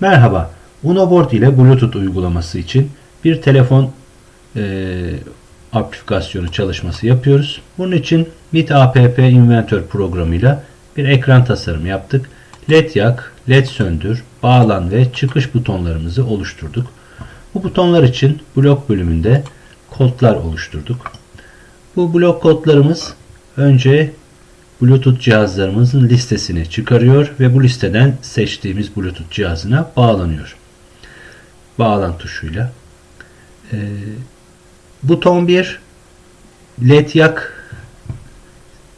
Merhaba, Unoboard ile Bluetooth uygulaması için bir telefon e, aplikasyonu çalışması yapıyoruz. Bunun için MIT App Inventor programıyla bir ekran tasarımı yaptık. LED yak, LED söndür, bağlan ve çıkış butonlarımızı oluşturduk. Bu butonlar için blok bölümünde kodlar oluşturduk. Bu blok kodlarımız önce Bluetooth cihazlarımızın listesini çıkarıyor ve bu listeden seçtiğimiz Bluetooth cihazına bağlanıyor. Bağlan tuşuyla. Ee, buton 1 LED yak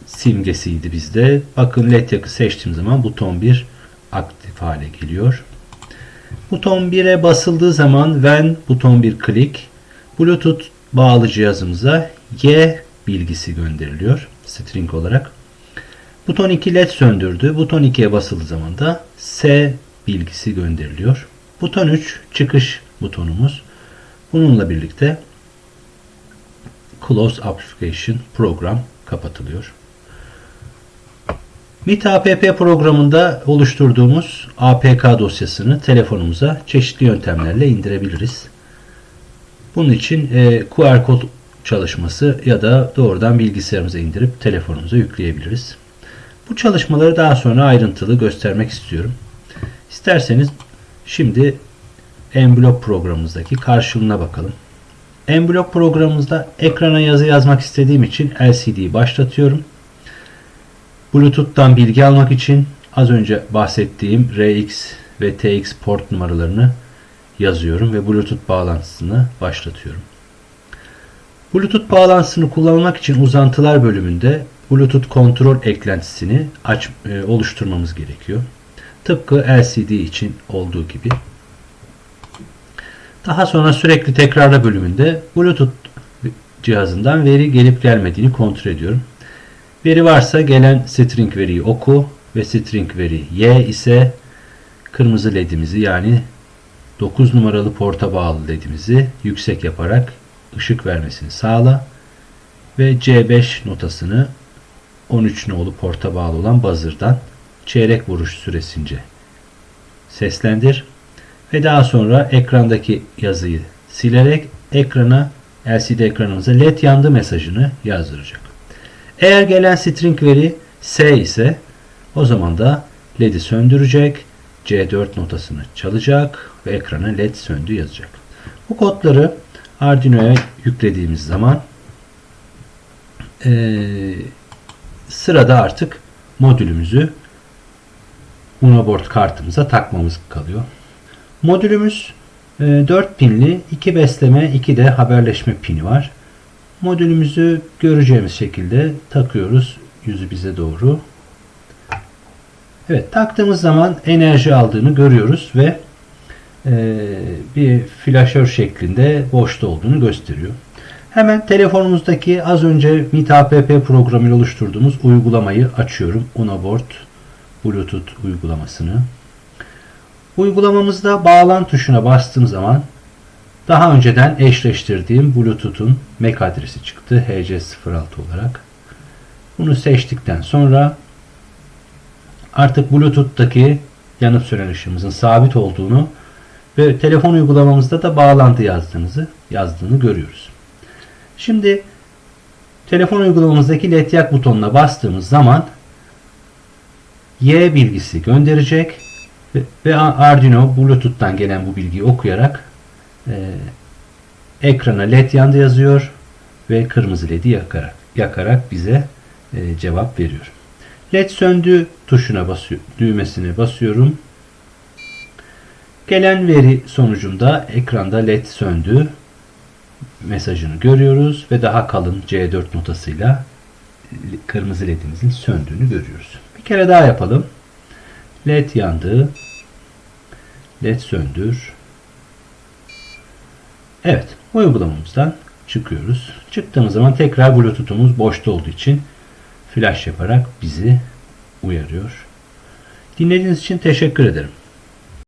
simgesiydi bizde. Bakın LED yakı seçtiğim zaman buton 1 aktif hale geliyor. Buton 1'e basıldığı zaman when buton 1 klik Bluetooth bağlı cihazımıza Y bilgisi gönderiliyor string olarak. Buton 2 led söndürdü. Buton 2'ye basıldığı zaman da S bilgisi gönderiliyor. Buton 3 çıkış butonumuz. Bununla birlikte Close Application program kapatılıyor. MIT APP programında oluşturduğumuz APK dosyasını telefonumuza çeşitli yöntemlerle indirebiliriz. Bunun için e, QR kod çalışması ya da doğrudan bilgisayarımıza indirip telefonumuza yükleyebiliriz. Bu çalışmaları daha sonra ayrıntılı göstermek istiyorum. İsterseniz şimdi Enblok programımızdaki karşılığına bakalım. Enblok programımızda ekrana yazı yazmak istediğim için LCD'yi başlatıyorum. Bluetooth'tan bilgi almak için az önce bahsettiğim RX ve TX port numaralarını yazıyorum ve Bluetooth bağlantısını başlatıyorum. Bluetooth bağlantısını kullanmak için uzantılar bölümünde Bluetooth kontrol eklentisini aç, e, oluşturmamız gerekiyor. Tıpkı LCD için olduğu gibi. Daha sonra sürekli tekrarla bölümünde Bluetooth cihazından veri gelip gelmediğini kontrol ediyorum. Veri varsa gelen string veriyi oku ve string veri Y ise kırmızı ledimizi yani 9 numaralı porta bağlı ledimizi yüksek yaparak ışık vermesini sağla ve C5 notasını 13 nolu porta bağlı olan buzzer'dan çeyrek vuruş süresince seslendir ve daha sonra ekrandaki yazıyı silerek ekrana LCD ekranımıza led yandı mesajını yazdıracak. Eğer gelen string veri S ise o zaman da led'i söndürecek, C4 notasını çalacak ve ekrana led söndü yazacak. Bu kodları Arduino'ya yüklediğimiz zaman ee, sırada artık modülümüzü Unoboard kartımıza takmamız kalıyor. Modülümüz e, 4 pinli 2 besleme 2 de haberleşme pini var. Modülümüzü göreceğimiz şekilde takıyoruz yüzü bize doğru. Evet taktığımız zaman enerji aldığını görüyoruz ve e, bir flaşör şeklinde boşta olduğunu gösteriyor. Hemen telefonumuzdaki az önce MIT APP programıyla oluşturduğumuz uygulamayı açıyorum. Unoboard Bluetooth uygulamasını. Uygulamamızda bağlan tuşuna bastığım zaman daha önceden eşleştirdiğim Bluetooth'un MAC adresi çıktı. HC06 olarak. Bunu seçtikten sonra artık Bluetooth'taki yanıp sönen ışığımızın sabit olduğunu ve telefon uygulamamızda da bağlantı yazdığınızı yazdığını görüyoruz. Şimdi telefon uygulamamızdaki led yak butonuna bastığımız zaman Y bilgisi gönderecek ve Arduino Bluetooth'tan gelen bu bilgiyi okuyarak e, ekrana led yandı yazıyor ve kırmızı ledi yakarak, yakarak bize e, cevap veriyor. Led söndü tuşuna basıyor, düğmesine basıyorum. Gelen veri sonucunda ekranda led söndü mesajını görüyoruz ve daha kalın C4 notasıyla kırmızı ledimizin söndüğünü görüyoruz. Bir kere daha yapalım. LED yandı. LED söndür. Evet. Uygulamamızdan çıkıyoruz. Çıktığımız zaman tekrar Bluetooth'umuz boşta olduğu için flash yaparak bizi uyarıyor. Dinlediğiniz için teşekkür ederim.